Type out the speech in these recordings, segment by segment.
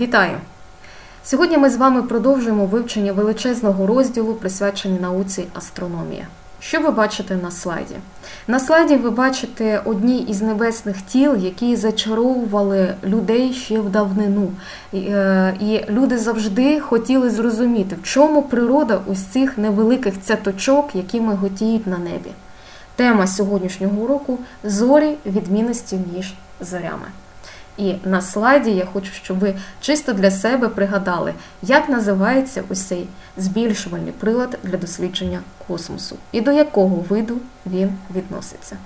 Вітаю! Сьогодні ми з вами продовжуємо вивчення величезного розділу, присвячений науці астрономія. Що ви бачите на слайді? На слайді ви бачите одні із небесних тіл, які зачаровували людей ще в давнину. І, е, люди завжди хотіли зрозуміти, в чому природа ось цих невеликих цяточок, які миготіють на небі. Тема сьогоднішнього уроку зорі відмінності між зорями. І на слайді я хочу, щоб ви чисто для себе пригадали, як називається ось цей збільшувальний прилад для дослідження космосу і до якого виду він відноситься.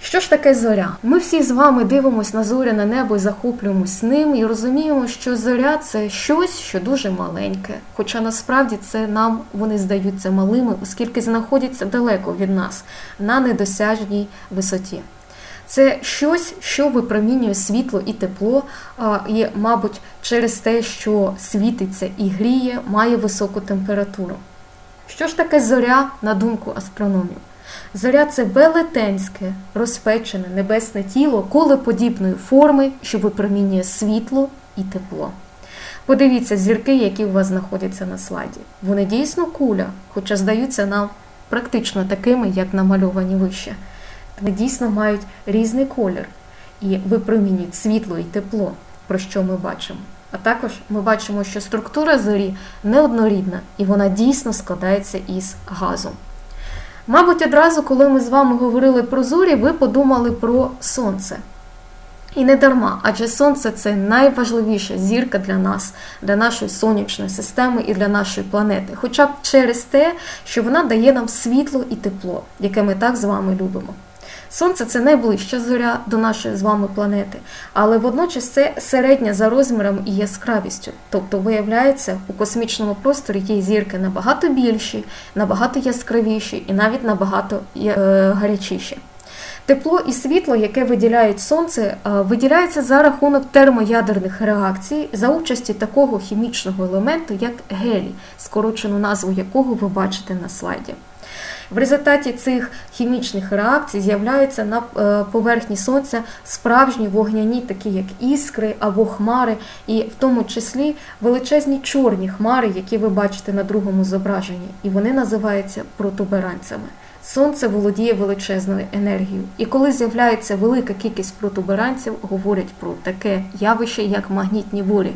Що ж таке зоря? Ми всі з вами дивимося на зоряне небо і захоплюємось ним, і розуміємо, що зоря це щось, що дуже маленьке. Хоча насправді це нам вони здаються малими, оскільки знаходяться далеко від нас на недосяжній висоті. Це щось, що випромінює світло і тепло, і, мабуть, через те, що світиться і гріє, має високу температуру. Що ж таке зоря, на думку астрономів? Зоря це велетенське, розпечене небесне тіло колеподібної форми, що випромінює світло і тепло. Подивіться зірки, які у вас знаходяться на слайді. Вони дійсно куля, хоча здаються нам практично такими, як намальовані вище. Вони дійсно мають різний колір і випромінюють світло і тепло, про що ми бачимо. А також ми бачимо, що структура зорі неоднорідна і вона дійсно складається із газу. Мабуть, одразу, коли ми з вами говорили про зорі, ви подумали про сонце. І не дарма, адже сонце це найважливіша зірка для нас, для нашої сонячної системи і для нашої планети, хоча б через те, що вона дає нам світло і тепло, яке ми так з вами любимо. Сонце це найближча зоря до нашої з вами планети, але водночас це середня за розміром і яскравістю. Тобто, виявляється, у космічному просторі є зірки набагато більші, набагато яскравіші і навіть набагато гарячіші. Тепло і світло, яке виділяють сонце, виділяється за рахунок термоядерних реакцій за участі такого хімічного елементу, як гелій, скорочену назву якого ви бачите на слайді. В результаті цих хімічних реакцій з'являються на поверхні сонця справжні вогняні, такі як іскри або хмари, і в тому числі величезні чорні хмари, які ви бачите на другому зображенні, і вони називаються протуберанцями. Сонце володіє величезною енергією, і коли з'являється велика кількість протуберанців, говорять про таке явище, як магнітні бурі,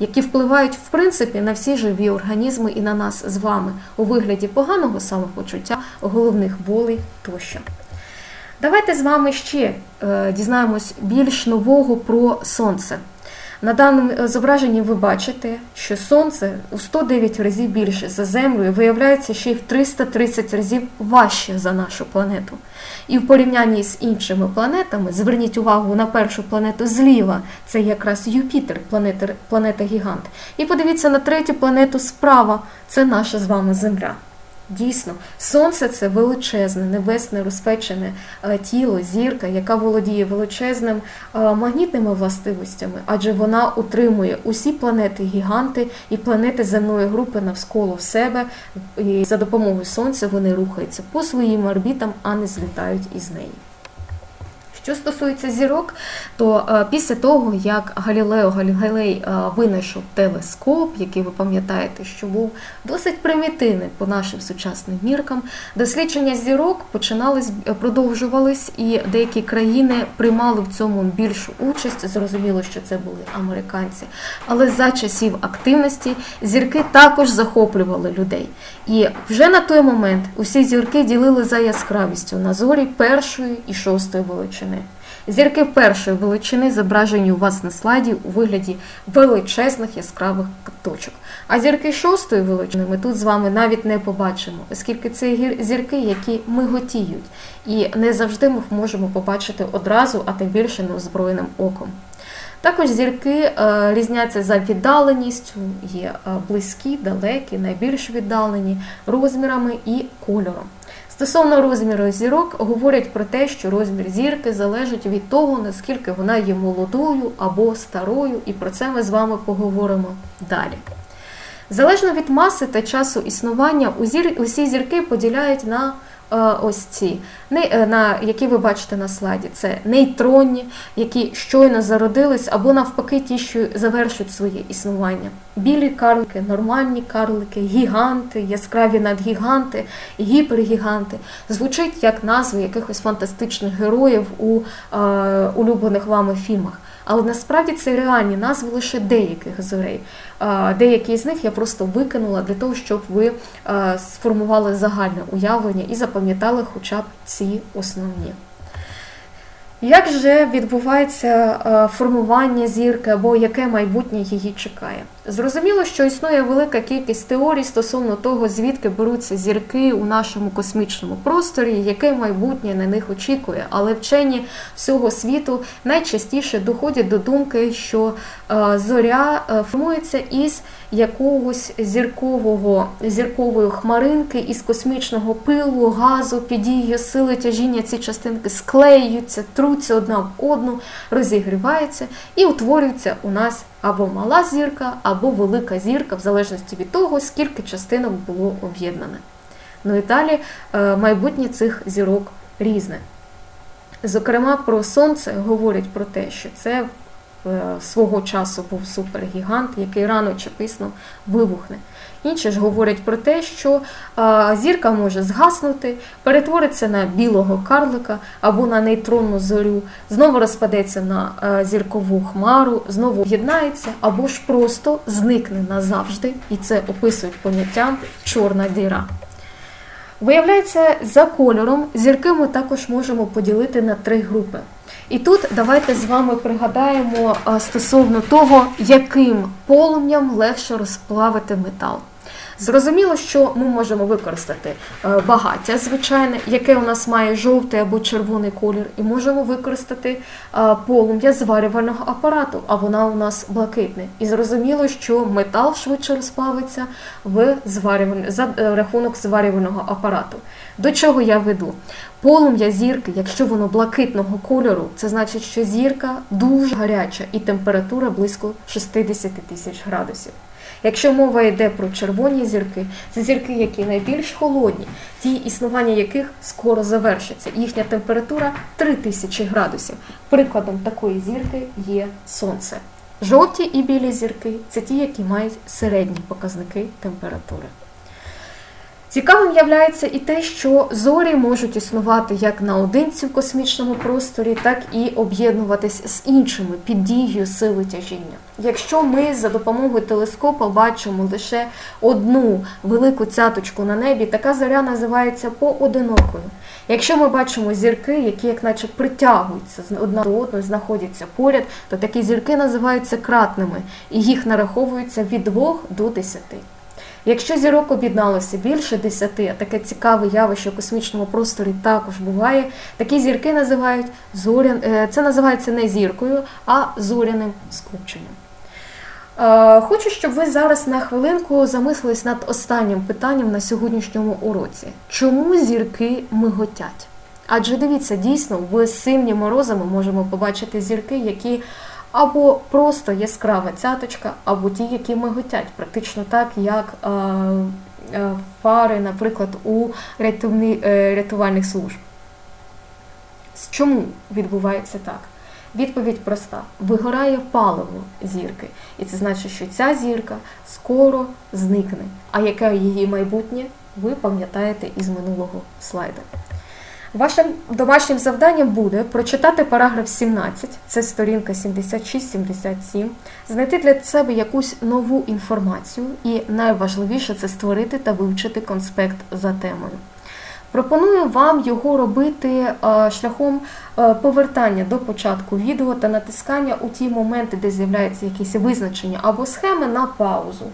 які впливають в принципі на всі живі організми і на нас з вами у вигляді поганого самопочуття, головних болей тощо. Давайте з вами ще е, дізнаємось більш нового про сонце. На даному зображенні ви бачите, що Сонце у 109 разів більше за Землю і виявляється ще й в 330 разів важче за нашу планету. І в порівнянні з іншими планетами, зверніть увагу на першу планету зліва, це якраз Юпітер, планета, планета Гігант. І подивіться на третю планету справа, це наша з вами Земля. Дійсно, сонце це величезне, небесне розпечене тіло, зірка, яка володіє величезним магнітними властивостями, адже вона утримує усі планети-гіганти і планети земної групи навколо себе. І за допомогою сонця вони рухаються по своїм орбітам, а не злітають із неї. Що стосується зірок, то е, після того, як Галілео Галілей е, винайшов телескоп, який ви пам'ятаєте, що був досить примітивний по нашим сучасним міркам, дослідження зірок починались, продовжувались, і деякі країни приймали в цьому більшу участь. Зрозуміло, що це були американці. Але за часів активності зірки також захоплювали людей. І вже на той момент усі зірки ділили за яскравістю на зорі першої і шостої величини. Зірки першої величини зображені у вас на слайді у вигляді величезних яскравих точок. А зірки шостої величини ми тут з вами навіть не побачимо, оскільки це зірки, які миготіють, і не завжди ми можемо побачити одразу, а тим більше неозброєним оком. Також зірки е, різняться за віддаленістю, є близькі, далекі, найбільш віддалені розмірами і кольором. Стосовно розміру зірок, говорять про те, що розмір зірки залежить від того, наскільки вона є молодою або старою, і про це ми з вами поговоримо далі. Залежно від маси та часу існування, усі зірки поділяють на е, ось ці, е, на, які ви бачите на слайді. Це нейтронні, які щойно зародились, або навпаки ті, що завершують своє існування. Білі карлики, нормальні карлики, гіганти, яскраві надгіганти, гіпергіганти. Звучить як назви якихось фантастичних героїв у е, улюблених вами фільмах. Але насправді це реальні назви лише деяких зорей. Деякі з них я просто викинула для того, щоб ви е, сформували загальне уявлення і запам'ятали хоча б ці основні. Як же відбувається е, формування зірки або яке майбутнє її чекає? Зрозуміло, що існує велика кількість теорій стосовно того, звідки беруться зірки у нашому космічному просторі, яке майбутнє на них очікує. Але вчені всього світу найчастіше доходять до думки, що е, зоря е, формується із якогось зіркового зіркової хмаринки, із космічного пилу, газу, під сили тяжіння ці частинки склеюються, труться одна в одну, розігріваються і утворюється у нас або мала зірка, або велика зірка, в залежності від того, скільки частинок було об'єднане. Ну і далі е, майбутнє цих зірок різне. Зокрема, про сонце говорять про те, що це е, свого часу був супергігант, який рано чи пізно вибухне. Інші ж говорять про те, що зірка може згаснути, перетвориться на білого карлика або на нейтронну зорю, знову розпадеться на е, зіркову хмару, знову об'єднається, або ж просто зникне назавжди, і це описують поняттям чорна діра. Виявляється, за кольором зірки ми також можемо поділити на три групи. І тут давайте з вами пригадаємо стосовно того, яким полум'ям легше розплавити метал. Зрозуміло, що ми можемо використати е, багаття, звичайне, яке у нас має жовтий або червоний колір, і можемо використати е, полум'я зварювального апарату, а вона у нас блакитне. І зрозуміло, що метал швидше розплавиться в зварюваль... за е, рахунок зварювального апарату. До чого я веду? Полум'я зірки, якщо воно блакитного кольору, це значить, що зірка дуже гаряча і температура близько 60 тисяч градусів. Якщо мова йде про червоні зірки, це зірки, які найбільш холодні, ті існування яких скоро завершиться. Їхня температура 3000 градусів. Прикладом такої зірки є сонце. Жовті і білі зірки це ті, які мають середні показники температури. Цікавим являється і те, що зорі можуть існувати як наодинці в космічному просторі, так і об'єднуватись з іншими під дією сили тяжіння. Якщо ми за допомогою телескопа бачимо лише одну велику цяточку на небі, така зоря називається поодинокою. Якщо ми бачимо зірки, які як наче притягуються одна до одної, знаходяться поряд, то такі зірки називаються кратними, і їх нараховується від 2 до 10. Якщо зірок об'єдналося більше десяти, а таке цікаве явище в космічному просторі також буває, такі зірки називають зорян... е, це називається не зіркою, а зоряним скупченням. Е, Хочу, щоб ви зараз на хвилинку замислились над останнім питанням на сьогоднішньому уроці. Чому зірки миготять? Адже дивіться, дійсно, в сильні морози ми можемо побачити зірки, які або просто яскрава цяточка, або ті, які миготять, практично так, як е, е, фари, наприклад, у е, рятувальних служб. Чому відбувається так? Відповідь проста: вигорає паливо зірки, і це значить, що ця зірка скоро зникне. А яке її майбутнє, ви пам'ятаєте із минулого слайду. Вашим домашнім завданням буде прочитати параграф 17, це сторінка 76-77, знайти для себе якусь нову інформацію, і найважливіше це створити та вивчити конспект за темою. Пропоную вам його робити е, шляхом е, повертання до початку відео та натискання у ті моменти, де з'являється якісь визначення або схеми на паузу.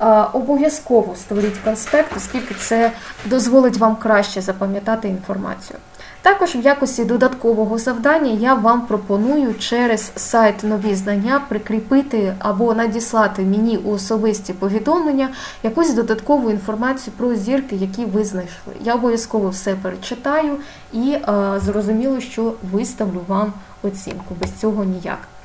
Е, Обов'язково створіть конспект, оскільки це дозволить вам краще запам'ятати інформацію. Також в якості додаткового завдання я вам пропоную через сайт Нові знання прикріпити або надіслати мені у особисті повідомлення якусь додаткову інформацію про зірки, які ви знайшли. Я обов'язково все перечитаю і е, зрозуміло, що виставлю вам оцінку. Без цього ніяк.